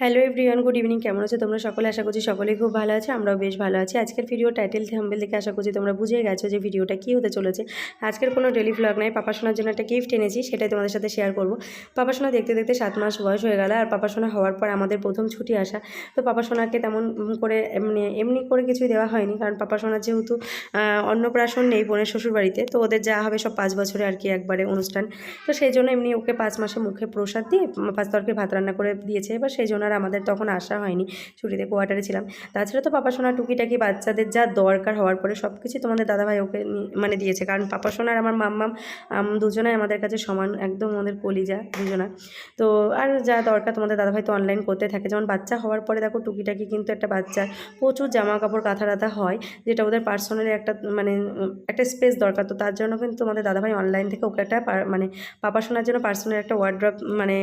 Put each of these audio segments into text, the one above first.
Hello everyone good evening কেমন আছো তোমরা? সকলে আশা করছি সকলেই খুব ভালো আছে, আমরাও বেশ ভালো আছি। আজকের ভিডিও টাইটেল থাম্বেল দেখে আশা করছি তোমরা বুঝে গেছো যে ভিডিওটা কী হতে চলেছে। আজকের কোনো ডেলি ভ্লগ নাই, পাপা শোনার জন্য একটা গিফট এনেছি, সেটাই তোমাদের সাথে শেয়ার করব। পাপা সোনা দেখতে দেখতে সাত মাস বয়স হয়ে গেল, আর পাপা সোনা হওয়ার পর আমাদের প্রথম ছুটি আসা। তো পাপা সোনাকে তেমন করে এমনি এমনি করে কিছুই দেওয়া হয়নি, কারণ পাপা সোনার যেহেতু অন্নপ্রাশন নেই বোনের শ্বশুর বাড়িতে তো ওদের যা হবে সব পাঁচ বছরে আর কি একবারে অনুষ্ঠান। তো সেই জন্য এমনি ওকে পাঁচ মাসে মুখে প্রসাদ দিয়ে পাঁচ তরকারি ভাত রান্না করে দিয়েছে। এবার সেই জন্য আর আমাদের তখন আসা হয়নি, ছুটিতে কোয়ার্টারে ছিলাম। তাছাড়া তো পাপা সোনা টুকিটাকি বাচ্চাদের যা দরকার হওয়ার পরে সব কিছু তোমাদের দাদাভাই ওকে মানে দিয়েছে। কারণ পাপা সোনার আমার মাম্মাম দুজনাই আমাদের কাছে সমান, একদম আমাদের কলিজা দুজনা। তো আর যা দরকার তোমাদের দাদাভাই তো অনলাইন করতে থাকে। যেমন বাচ্চা হওয়ার পরে দেখো টুকিটাকি কিন্তু একটা বাচ্চার প্রচুর জামা কাপড় কাঁথা রাথা হয়, যেটা ওদের পার্সোনালি একটা মানে একটা স্পেস দরকার। তো তার জন্য কিন্তু তোমাদের দাদাভাই অনলাইন থেকে ওকে একটা মানে পাপা শোনার জন্য পার্সোনাল একটা ওয়ার্ড্রপ মানে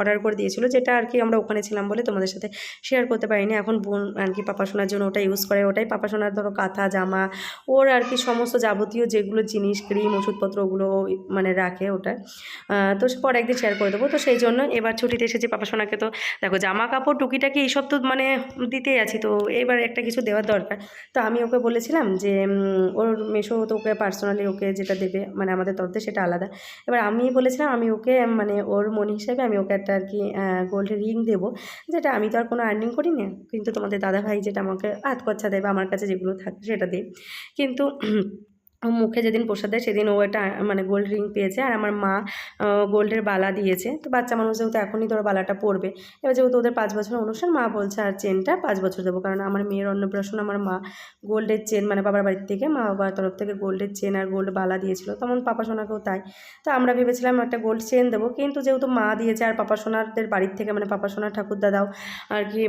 অর্ডার করে দিয়েছিল, যেটা আর কি আমরা ওখানে ছিলাম বলে তোমাদের সাথে শেয়ার করতে পারিনি। এখন বোন আর কি পাপা শোনার জন্য ওটা ইউজ করে, ওটাই পাপা শোনার ধরো কাঁথা, জামা, ওর আর কি সমস্ত যাবতীয় যেগুলো জিনিস ক্রিম ওষুধপত্র ওগুলো মানে রাখে ওটা তো পরে একদিন শেয়ার করে দেবো। তো সেই জন্য এবার ছুটিতে এসেছি পাপা সোনাকে তো দেখো জামা কাপড়, টুকিটাকি এইসব তো মানে দিতেই আছি। তো এবার একটা কিছু দেওয়ার দরকার। তো আমি ওকে বলেছিলাম যে ওর মেশো তো ওকে পার্সোনালি ওকে যেটা দেবে মানে আমাদের তরফ সেটা আলাদা। এবার আমি বলেছিলাম আমি ওকে মানে ওর মনি হিসেবে আমি ওকে একটা আর কি গোল্ড রিং দেবো। যেটা আমি তো আর কোনো আর্নিং করি না কিন্তু তোমাদের দাদাভাই যেটা আমাকে হাত খরচা দেয় বা আমার কাছে যেগুলো থাকে সেটা দিই কিন্তু মুখে যেদিন প্রসাদ দেয় সেদিন ও একটা মানে গোল্ড রিং পেয়েছে। আর আমার মা গোল্ডের বালা দিয়েছে। তো বাচ্চা মানুষ যেহেতু এখনই ধরো বালাটা পড়বে এবার যেহেতু ওদের পাঁচ বছর অনুষ্ঠান, মা বলছে আর চেনটা পাঁচ বছর দেবো। কারণ আমার মেয়ের অন্নপ্রাশন আমার মা গোল্ডের চেন মানে বাবার বাড়ির থেকে, মা বাবার তরফ থেকে গোল্ডের চেন আর গোল্ড বালা দিয়েছিল। তেমন পাপা সোনাকেও তাই। তো আমরা ভেবেছিলাম একটা গোল্ড চেন দেবো। কিন্তু যেহেতু মা দিয়েছে আর পাপা সোনাদের বাড়ির থেকে মানে পাপা সোনার ঠাকুর দাদাও আর কি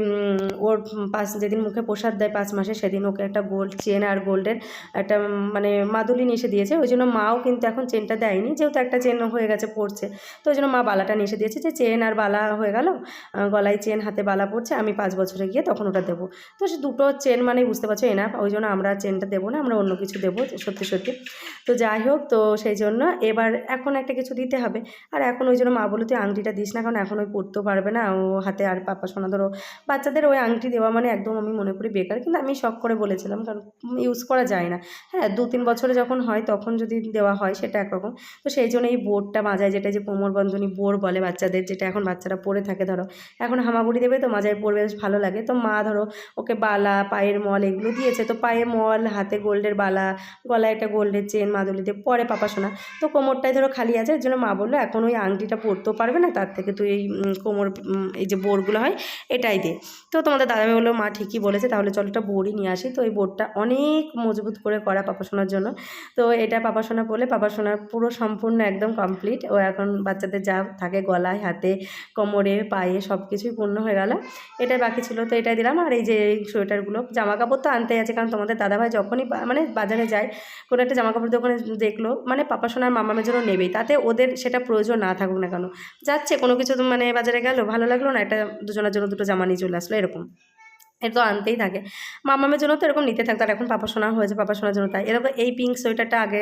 ওর পাঁচ, যেদিন মুখে প্রসাদ দেয় পাঁচ মাসে, সেদিন ওকে একটা গোল্ড চেন আর গোল্ডের একটা মানে মানে মাদুলি নিয়ে এসে দিয়েছে, ওই জন্য মাও কিন্তু এখন চেনটা দেয়নি, যেহেতু একটা চেন হয়ে গেছে পড়ছে। তো ওই জন্য মা বালাটা নিয়ে এসে দিয়েছে যে চেন আর বালা হয়ে গেল গলায় চেন, হাতে বালা পড়ছে, আমি পাঁচ বছরে গিয়ে তখন ওটা দেবো। তো সে দুটো চেন মানে বুঝতে পারছ এনাফ ওই জন্য আমরা চেনটা দেবো না, আমরা অন্য কিছু দেবো, সত্যি সত্যি। তো যাই হোক, তো সেই জন্য এবার এখন একটা কিছু দিতে হবে। আর এখন ওই জন্য মা বলে তুই আংটিটা দিস না কারণ এখন ওই পড়তেও পারবে না, ও হাতে আর পাপা সোনা ধরো বাচ্চাদের ওই আংটি দেওয়া মানে একদম আমি মনে করি বেকার, কিন্তু আমি শখ করে বলেছিলাম, কারণ ইউজ করা যায় না। হ্যাঁ দু তিন বছরে যখন হয়, তখন যদি দেওয়া হয় সেটা একরকম। তো সেই জন্য এই বোর্ডটা মাজায় যেটা যে কোমরবন্ধনী বোর বলে বাচ্চাদের, যেটা এখন বাচ্চারা পরে থাকে ধরো, এখন হামাগুড়ি দেবে তো মাজায় পরবে, বেশ ভালো লাগে। তো মা ধরো ওকে বালা, পায়ের মল এগুলো দিয়েছে, তো পায়ে মল, হাতে গোল্ডের বালা, গলায় একটা গোল্ডের চেন মাদুলিতে পরে পাপা শোনা তো কোমরটাই ধরো খালি আছে, এর জন্য মা বলল, এখন ওই আংটিটা পরতেও পারবে না, তার থেকে তুই এই কোমর এই যে বোরগুলো হয়, এটাই দে। তো তোমাদের দাদাভাই বলল, মা ঠিকই বলেছে, তাহলে চলো একটা বোরই নিয়ে আসি। তো এই বোর্ডটা অনেক মজবুত করে করা পাপা শোনার জন্য। তো এটা পাপা সোনা বলে, পাপা পুরো সম্পূর্ণ একদম কমপ্লিট ও এখন বাচ্চাদের যা থাকে গলায়, হাতে, কোমরে, পায়ে সব কিছুই পূর্ণ হয়ে গেল। এটাই বাকি ছিল, তো এটাই দিলাম। আর এই যে এই সোয়েটারগুলো জামা কাপড় তো আনতেই আছে, কারণ তোমাদের দাদাভাই যখনই মানে বাজারে যায়, কোনো একটা জামা কাপড় দোকানে দেখল মানে পাপা সোনার মামামের জন্য নেবেই। তাতে ওদের সেটা প্রয়োজন না থাকুক না কেন। যাচ্ছে, কোনো কিছু মানে বাজারে গেল, ভালো লাগল না, একটা দুজনের জন্য দুটো জামা নিয়ে চলে আসলো, এরকম। এটা তো আনতেই থাকে। মামামের জন্য তো এরকম নিতে থাকতো আর এখন পাপা সোনা হয়েছে, পাপা সোনার জন্য তাই। এরকম এই পিঙ্ক সোয়েটারটা আগে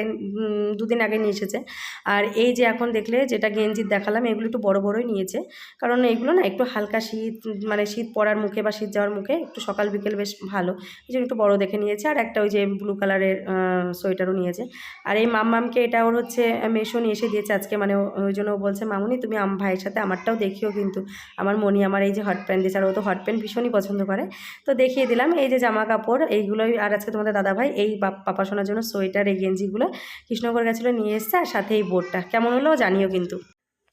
দুদিন আগে নিয়ে এসেছে। আর এই যে এখন দেখলে যেটা গেঞ্জির দেখালাম, এগুলো একটু বড় বড়ই নিয়েছে। কারণ এইগুলো না একটু হালকা শীত মানে শীত পড়ার মুখে বা শীত যাওয়ার মুখে একটু সকাল বিকেল বেশ ভালো। এই জন্য একটু বড় দেখে নিয়েছে। আর একটা ওই যে ব্লু কালারের সোয়েটারও নিয়েছে। আর এই মাম্মামকে এটা ওর হচ্ছে মেশো নিয়ে এসে দিয়েছে আজকে। মানে ওই জন্য ও বলছে, মামুনি, তুমি আম, ভাইয়ের সাথে আমারটাও দেখিও কিন্তু। আমার মনি, আমার এই যে হট প্যান্ট দিয়েছে, আর ও তো হট প্যান্ট ভীষণই পছন্দ করে। তো দেখিয়ে দিলাম, এই যে জামা কাপড়, এইগুলোই আর আজকে তোমাদের দাদাভাই এই বাপ- পাপা শোনার জন্য সোয়েটার, এই গেঞ্জিগুলো কৃষ্ণনগর গেছিল, নিয়ে এসছে, আর সাথে এই বোর্ডটা। কেমন হলো জানিও কিন্তু।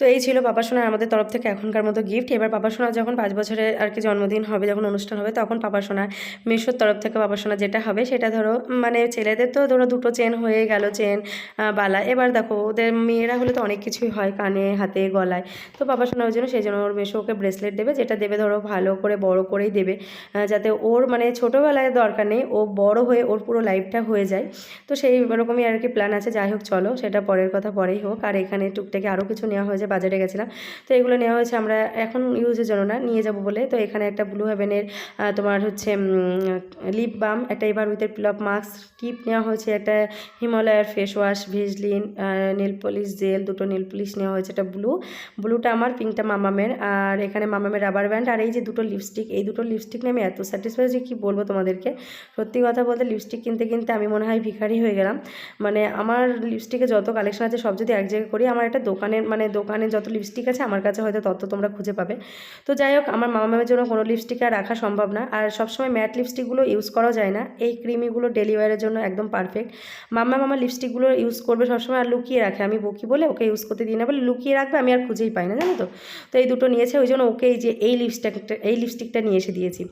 তো এই ছিল পাপা সোনার আমাদের তরফ থেকে এখনকার মতো গিফট এবার পাপা সোনার যখন পাঁচ বছরে আর কি জন্মদিন হবে, যখন অনুষ্ঠান হবে, তখন পাপা সোনার মেশোর তরফ থেকে পাপা সোনা যেটা হবে, সেটা ধরো মানে ছেলেদের তো ধরো দুটো চেন হয়ে গেল চেন বালা। এবার দেখো, ওদের মেয়েরা হলে তো অনেক কিছুই হয়, কানে, হাতে, গলায়। তো পাপা সোনা ওই জন্য সেই জন্য ওর মেশো ওকে ব্রেসলেট দেবে, যেটা দেবে ধরো ভালো করে, বড় করেই দেবে যাতে ওর মানে ছোটোবেলায় দরকার নেই, ও বড় হয়ে ওর পুরো লাইফটা হয়ে যায়। তো সেই রকমই আর কি প্ল্যান আছে, যাই হোক চলো, সেটা পরের কথা, পরেই হোক। আর এখানে টুকটাকে আরও কিছু নেওয়া হয়েছে বাজারে গেছিলাম। তো এগুলো নেওয়া হয়েছে, আমরা এখন ইউজের জন্য না, নিয়ে যাব বলে। তো এখানে একটা ব্লু হেভেনের তোমার হচ্ছে লিপ বাম একটা এবার উইথের প্লপ মাস্ক টিপ নেওয়া হয়েছে। একটা হিমালয়ার face wash Vaseline nail polish gel দুটো নেল পলিশ নেওয়া হয়েছে, একটা ব্লু ব্লুটা আমার পিঙ্কটা মামামের। আর এখানে মামামের রাবার ব্যান্ড আর এই যে দুটো লিপস্টিক এই দুটো লিপস্টিক নিয়ে আমি এত স্যাটিসফাই যে কী বলব তোমাদেরকে? সত্যি কথা বলতে লিপস্টিক কিনতে কিনতে আমি মনে হয় ভিখারি হয়ে গেলাম। মানে আমার লিপস্টিকে যত কালেকশন আছে, সব যদি এক জায়গায় করি, আমার একটা দোকানের মানে দোকানে যত লিপস্টিক আছে আমার কাছে হয়তো তত তোমরা খুঁজে পাবে। তো যাই হোক, আমার মামা মামের জন্য কোনো লিপস্টিক আর রাখা সম্ভব না। আর সবসময় ম্যাট লিপস্টিকগুলো ইউজ করা যায় না। এই ক্রিমিগুলো ডেলিভারের জন্য একদম পারফেক্ট মাম্মা মামা লিপস্টিকগুলো ইউজ করবে সবসময় আর লুকিয়ে রাখে। আমি বকি বলে ওকে ইউজ করতে দিই না। বলে লুকিয়ে রাখবে, আমি আর খুঁজেই পাই না, জানো তো? তো এই দুটো নিয়েছে, ওই জন্য ওকে এই যে এই লিপস্টিকটা এই লিপস্টিকটা নিয়ে এসে দিয়েছি।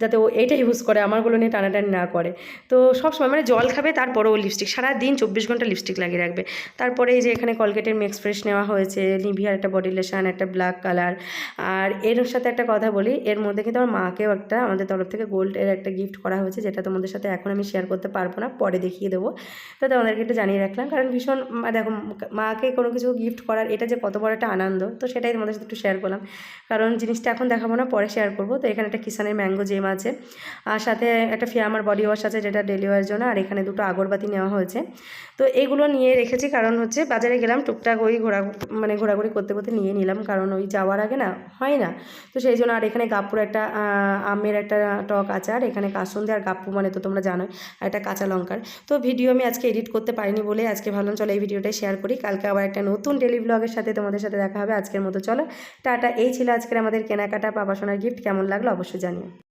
যাতে ও এইটা ইউজ করে, আমারগুলো নিয়ে টানাটানি না করে। তো সব সময় মানে জল খাবে তারপরে ও লিপস্টিক সারাদিন চব্বিশ ঘণ্টা লিপস্টিক লাগিয়ে রাখবে। তারপরে এই যে এখানে কলগেটের মেক্স ফ্রেশ নেওয়া হয়েছে নিভিয়ার একটা বডি লোশন একটা ব্ল্যাক কালার আর এর সাথে একটা কথা বলি, এর মধ্যে কিন্তু আমার মাকেও একটা আমাদের তরফ থেকে গোল্ডের একটা গিফট করা হয়েছে, যেটা তোমাদের সাথে এখন আমি শেয়ার করতে পারব না, পরে দেখিয়ে দেবো। তো তোমাদেরকে একটু জানিয়ে রাখলাম, কারণ ভীষণ দেখো, মাকে কোনো কিছু গিফট করার, এটা যে কত বড় একটা আনন্দ, তো সেটাই তোমাদের সাথে একটু শেয়ার করলাম। কারণ জিনিসটা এখন দেখাবো না, পরে শেয়ার করব। তো এখানে একটা কিষানের ম্যাঙ্গো জেম আছে, আর সাথে একটা ফিয়ামার বডি ওয়াশ আছে, যেটা ডেলিভারির জন্য, আর এখানে দুটো আগরবাতি নেওয়া হয়েছে। তো এইগুলো নিয়ে রেখেছি, কারণ হচ্ছে বাজারে গেলাম, টুকটাক ওই ঘোরা মানে ঘোরাঘুরি করতে করতে নিয়ে নিলাম। কারণ ওই যাওয়ার আগে না, হয় না? তো সেই জন্য আর এখানে গাপ্পুর একটা আমের একটা টক আচার, এখানে কাসুন্দি আর গাপ্পু মানে তো তোমরা জানোই, আর একটা কাঁচা লঙ্কার। তো ভিডিও আমি আজকে এডিট করতে পারিনি বলে আজকে ভাবলাম চলো এই ভিডিওটাই শেয়ার করি। কালকে আবার একটা নতুন ডেলি ব্লগের সাথে তোমাদের সাথে দেখা হবে আজকের মতো। চলো, টাটা। এই ছিল আজকের আমাদের কেনাকাটা, পাপাসোনার গিফট কেমন লাগল অবশ্যই জানিও।